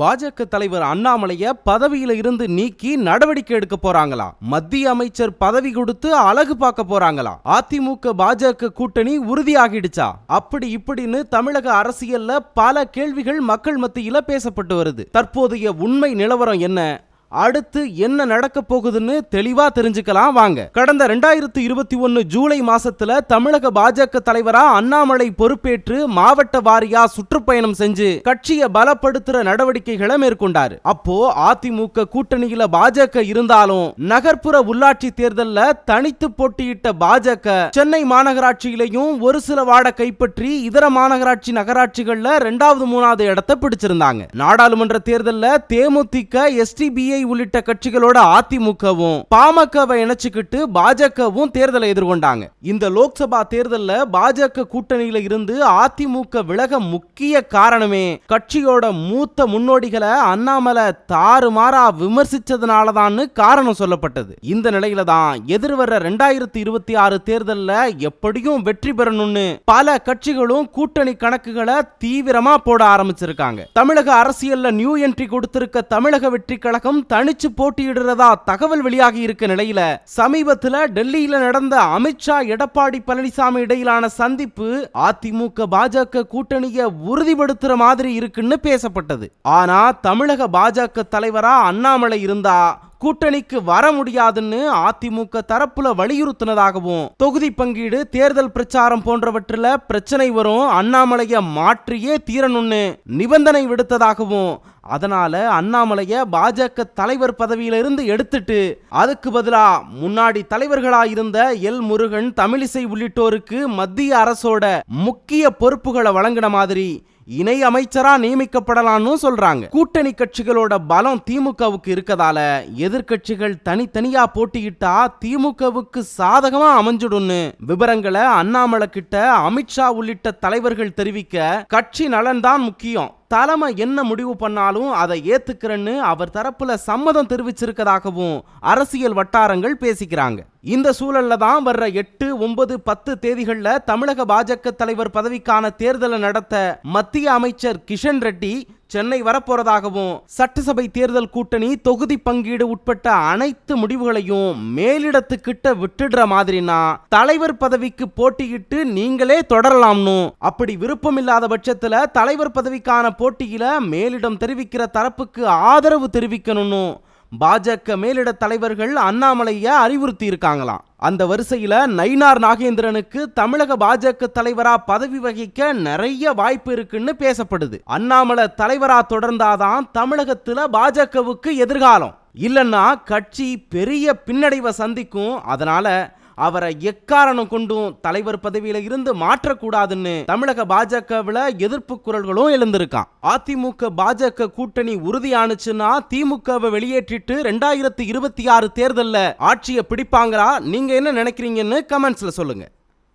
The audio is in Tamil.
பாஜக தலைவர் அண்ணாமலைய பதவியில இருந்து நீக்கி நடவடிக்கை எடுக்க போறாங்களா? மத்திய அமைச்சர் பதவி கொடுத்து அழகு பார்க்க போறாங்களா? அதிமுக பாஜக கூட்டணி உறுதியாகிடுச்சா? அப்படி இப்படின்னு தமிழக அரசியல்ல பல கேள்விகள் மக்கள் மத்தியில பேசப்பட்டு வருது. தற்போதைய உண்மை நிலவரம் என்ன? அடுத்து என்ன நடக்க போகுதுன்னு தெளிவா தெரிஞ்சுக்கலாம் வாங்க. கடந்த ரெண்டாயிரத்தி இருபத்தி ஒன்னு ஜூலை மாசத்துல தமிழக பாஜக தலைவரா அண்ணாமலை பொறுப்பேற்று மாவட்ட வாரியா சுற்றுப்பயணம் செஞ்சு கட்சியை பலப்படுத்துற நடவடிக்கைகளை மேற்கொண்டாரு. அப்போ அதிமுக கூட்டணியில பாஜக இருந்தாலும் நகர்ப்புற உள்ளாட்சி தேர்தல்ல தனித்து போட்டியிட்ட பாஜக சென்னை மாநகராட்சியிலையும் ஒரு சில வாட கைப்பற்றி இதர மாநகராட்சி நகராட்சிகள்ல ரெண்டாவது மூணாவது இடத்தை பிடிச்சிருந்தாங்க. நாடாளுமன்ற தேர்தல்ல தேமுதிக எஸ்டிபிஐ உள்ளிட்ட கட்சிகளோட அதிமுகவும் பாமகவை இணைச்சுக்கிட்டு பாஜகவும் தேர்தலை எதிர்கொண்டாங்க. இந்த லோக்சபா தேர்தலில் பாஜக கூட்டணியில இருந்து அதிமுக விலக முக்கிய காரணமே கட்சியோட மூத்த முன்னோடிகளை அண்ணாமலை தாறுமாறா விமர்சிச்சதுனாலதான்னு காரணம் சொல்லப்பட்டது. இந்த நிலையில தான் எதிர்வர ரெண்டாயிரத்தி இருபத்தி ஆறு தேர்தலில் எப்படியும் வெற்றி பெறணும்னு பல கட்சிகளும் கூட்டணி கணக்குகளை தீவிரமா போட ஆரம்பிச்சிருக்காங்க. தமிழக அரசியல்ல நியூ என்ட்ரி கொடுத்திருக்க தமிழக வெற்றி கழகம் தனிச்சு போட்டியிடுறதா தகவல் வெளியாகி இருக்க நிலையில சமீபத்துல டெல்லியில நடந்த அமித்ஷா எடப்பாடி பழனிசாமி இடையிலான சந்திப்பு அதிமுக பாஜக கூட்டணியை உறுதிப்படுத்துற மாதிரி இருக்குன்னு பேசப்பட்டது. ஆனா தமிழக பாஜக தலைவரா அண்ணாமலை இருந்தா கூட்டணிக்கு வர முடியாதுன்னு அதிமுக தரப்புல வலியுறுத்தினதாகவும் தொகுதி பங்கீடு தேர்தல் பிரச்சாரம் போன்றவற்றில் பிரச்சனை வரும் அண்ணாமலைய மாற்றியே தீரணும்னு நிபந்தனை விடுத்ததாகவும் அதனால அண்ணாமலைய பாஜக தலைவர் பதவியிலிருந்து எடுத்துட்டு அதுக்கு பதிலா முன்னாடி தலைவர்களாயிருந்த எல் முருகன் தமிழிசை உள்ளிட்டோருக்கு மத்திய அரசோட முக்கிய பொறுப்புகளை வழங்கின மாதிரி இணை அமைச்சரா நியமிக்கப்படலாம்னு சொல்றாங்க. கூட்டணி கட்சிகளோட பலம் திமுகவுக்கு இருக்கதால எதிர்கட்சிகள் தனித்தனியா போட்டியிட்டா திமுகவுக்கு சாதகமா அமைஞ்சிடும்னு விவரங்களை அண்ணாமலை கிட்ட அமித்ஷா உள்ளிட்ட தலைவர்கள் தெரிவிக்க கட்சி நலன் தான் முக்கியம். தலைமை என்ன முடிவு பண்ணாலும் அதை ஏத்துக்கிறேன்னு அவர் தரப்புல சம்மதம் தெரிவிச்சிருக்கதாகவும் அரசியல் வட்டாரங்கள் பேசிக்கிறாங்க. இந்த சூழல்ல தான் வர்ற எட்டு ஒன்பது பத்து தேதிகள்ல தமிழக பாஜக தலைவர் பதவிக்கான தேர்தலை நடத்த மத்திய அமைச்சர் கிஷன் ரெட்டி சென்னை வரப்போறதாகவும் சட்டசபை தேர்தல் கூட்டணி தொகுதி பங்கீடு உட்பட்ட அனைத்து முடிவுகளையும் மேலிடத்துக்கிட்ட விட்டுடுற மாதிரினா தலைவர் பதவிக்கு போட்டியிட்டு நீங்களே தொடரலாம்னு. அப்படி விருப்பம் இல்லாத பட்சத்துல தலைவர் பதவிக்கான போட்டியில மேலிடம் தெரிவிக்கிற தரப்புக்கு ஆதரவு தெரிவிக்கணும்னு பாஜக மேலிட தலைவர்கள் அண்ணாமலைய அறிவுறுத்தி இருக்காங்களாம் அந்த வரிசையில் நயினார் நாகேந்திரனுக்கு தமிழக பாஜக தலைவரா பதவி வகிக்க நிறைய வாய்ப்பு இருக்குன்னு பேசப்படுது. அண்ணாமலை தலைவரா தொடர்ந்தாதான் தமிழகத்துல பாஜகவுக்கு எதிர்காலம். இல்லைன்னா கட்சி பெரிய பின்னடைவை சந்திக்கும். அதனால அவரை எக்காரணம் கொண்டும் தலைவர் பதவியில இருந்து மாற்றக்கூடாதுன்னு தமிழக பாஜகவில் எதிர்ப்பு குரல்களும் எழுந்திருக்கான். அதிமுக பாஜக கூட்டணி உறுதியானுச்சுன்னா திமுகவை வெளியேற்றிட்டு ரெண்டாயிரத்தி இருபத்தி ஆறு தேர்தலில் ஆட்சியை பிடிப்பாங்களா? நீங்க என்ன நினைக்கிறீங்கன்னு கமெண்ட்ஸ்ல சொல்லுங்க.